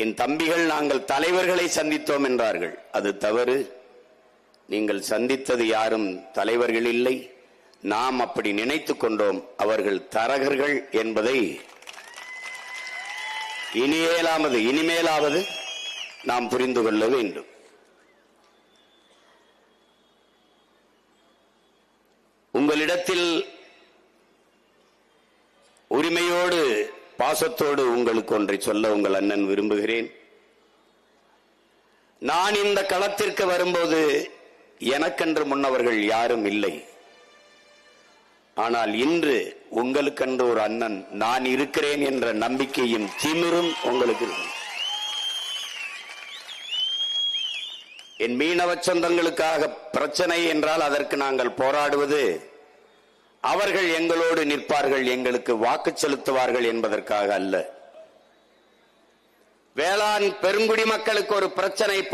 என் தம்பிகள் நாங்கள் தலைவர்களை சந்தித்தோம் என்றார்கள். அது தவறு. நீங்கள் சந்தித்தது யாரும் தலைவர்கள் இல்லை. நாம் அப்படி நினைத்துக் கொண்டோம். அவர்கள் தரகர்கள் என்பதை இனியேலாவது இனிமேலாவது நாம் புரிந்து கொள்ள வேண்டும். உங்களிடத்தில் உரிமையோடு பாசத்தோடு உங்களுக்கு ஒன்றை சொல்ல உங்கள் அண்ணன் விரும்புகிறேன். நான் இந்த களத்திற்கு வரும்போது எனக்கென்று முன்னவர்கள் யாரும் இல்லை. ஆனால் இன்று உங்களுக்கென்று ஒரு அண்ணன் நான் இருக்கிறேன் என்ற நம்பிக்கையும் திமிரும் உங்களுக்கு என் மீனவ சொந்தங்களுக்காக பிரச்சனை என்றால் அதற்கு நாங்கள் போராடுவது அவர்கள் எங்களோடு நிற்பார்கள் எங்களுக்கு வாக்கு செலுத்துவார்கள் என்பதற்காக அல்ல. வேளாண் பெருங்குடி மக்களுக்கு ஒரு பிரச்சனை